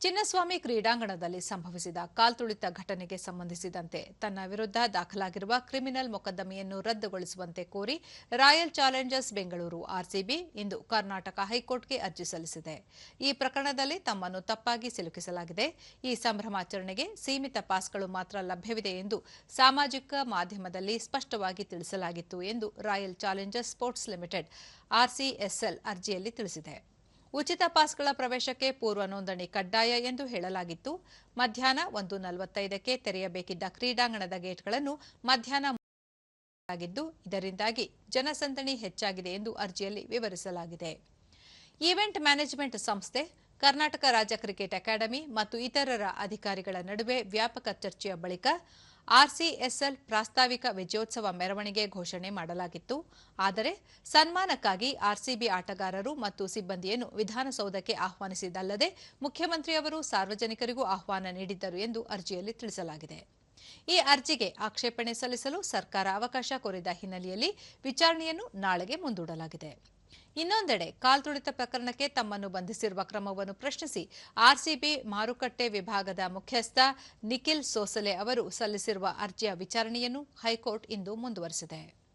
ಚಿನ್ನಸ್ವಾಮಿ ಕ್ರೀಡಾಂಗಣದಲ್ಲಿ ಸಂಭವಿಸಿದ ಕಾಲ್ತುಳಿತ ಘಟನೆಗೆ ಸಂಬಂಧಿಸಿದಂತೆ ತನ್ನ ವಿರುದ್ಧ ದಾಖಲಾಗಿರುವ ಕ್ರಿಮಿನಲ್ ಮೊಕದ್ದಮೆಯನ್ನು ರದ್ದುಗೊಳಿಸುವಂತೆ ಕೋರಿ ರಾಯಲ್ ಚಾಲೆಂಜರ್ಸ್ ಬೆಂಗಳೂರು ಆರ್ಸಿಬಿ ಇಂದು ಕರ್ನಾಟಕ ಹೈಕೋರ್ಟ್ಗೆ ಅರ್ಜಿ ಸಲ್ಲಿಸಿದೆ. ಈ ಪ್ರಕರಣದಲ್ಲಿ ತಮ್ಮನ್ನು ತಪ್ಪಾಗಿ ಸಿಲುಕಿಸಲಾಗಿದೆ. ಈ ಸಂಭ್ರಮಾಚರಣೆಗೆ ಸೀಮಿತ ಪಾಸ್ಗಳು ಮಾತ್ರ ಲಭ್ಯವಿದೆ ಎಂದು ಸಾಮಾಜಿಕ ಮಾಧ್ಯಮದಲ್ಲಿ ಸ್ಪಷ್ಟವಾಗಿ ತಿಳಿಸಲಾಗಿತ್ತು ಎಂದು Royal Challengers Sports Limited RCSL ಅರ್ಜಿಯಲ್ಲಿ ತಿಳಿಸಿದೆ. ಉಚಿತ ಪಾಸ್ಗಳ ಪ್ರವೇಶಕ್ಕೆ ಪೂರ್ವ ನೋಂದಣಿ ಕಡ್ಡಾಯ ಎಂದು ಹೇಳಲಾಗಿತ್ತು. ಮಧ್ಯಾಹ್ನ ಒಂದು ನಲವತ್ತೈದಕ್ಕೆ ತೆರೆಯಬೇಕಿದ್ದ ಕ್ರೀಡಾಂಗಣದ ಗೇಟ್ಗಳನ್ನು ಮಧ್ಯಾಹ್ನ ಆಗಿದ್ದು ಇದರಿಂದಾಗಿ ಜನಸಂದಣಿ ಹೆಚ್ಚಾಗಿದೆ ಎಂದು ಅರ್ಜಿಯಲ್ಲಿ ವಿವರಿಸಲಾಗಿದೆ. ಈವೆಂಟ್ ಮ್ಯಾನೇಜ್ಮೆಂಟ್ ಸಂಸ್ಥೆ, ಕರ್ನಾಟಕ ರಾಜ್ಯ ಕ್ರಿಕೆಟ್ ಅಕಾಡೆಮಿ ಮತ್ತು ಇತರರ ಅಧಿಕಾರಿಗಳ ನಡುವೆ ವ್ಯಾಪಕ ಚರ್ಚೆಯ ಬಳಿಕ ಆರ್ಸಿಎಸ್ಎಲ್ ಪ್ರಾಸ್ತಾವಿಕ ವಿಜಯೋತ್ಸವ ಮೆರವಣಿಗೆ ಘೋಷಣೆ ಮಾಡಲಾಗಿತ್ತು. ಆದರೆ ಸನ್ಮಾನಕ್ಕಾಗಿ ಆರ್ಸಿಬಿ ಆಟಗಾರರು ಮತ್ತು ಸಿಬ್ಬಂದಿಯನ್ನು ವಿಧಾನಸೌಧಕ್ಕೆ ಆಹ್ವಾನಿಸಿದ್ದಲ್ಲದೆ ಮುಖ್ಯಮಂತ್ರಿಯವರು ಸಾರ್ವಜನಿಕರಿಗೂ ಆಹ್ವಾನ ನೀಡಿದ್ದರು ಎಂದು ಅರ್ಜಿಯಲ್ಲಿ ತಿಳಿಸಲಾಗಿದೆ. ಈ ಅರ್ಜಿಗೆ ಆಕ್ಷೇಪಣೆ ಸಲ್ಲಿಸಲು ಸರ್ಕಾರ ಅವಕಾಶ ಕೋರಿದ ಹಿನ್ನೆಲೆಯಲ್ಲಿ ವಿಚಾರಣೆಯನ್ನು ನಾಳೆಗೆ ಮುಂದೂಡಲಾಗಿದೆ. ಇನ್ನೊಂದೆಡೆ ಕಾಲ್ತುಳಿತ ಪ್ರಕರಣಕ್ಕೆ ತಮ್ಮನ್ನು ಬಂಧಿಸಿರುವ ಕ್ರಮವನ್ನು ಪ್ರಶ್ನಿಸಿ ಆರ್ಸಿಬಿ ಮಾರುಕಟ್ಟೆ ವಿಭಾಗದ ಮುಖ್ಯಸ್ಥ ನಿಖಿಲ್ ಸೋಸಲೆ ಅವರು ಸಲ್ಲಿಸಿರುವ ಅರ್ಜಿಯ ವಿಚಾರಣೆಯನ್ನು ಹೈಕೋರ್ಟ್ ಇಂದು ಮುಂದುವರೆಸಿದೆ.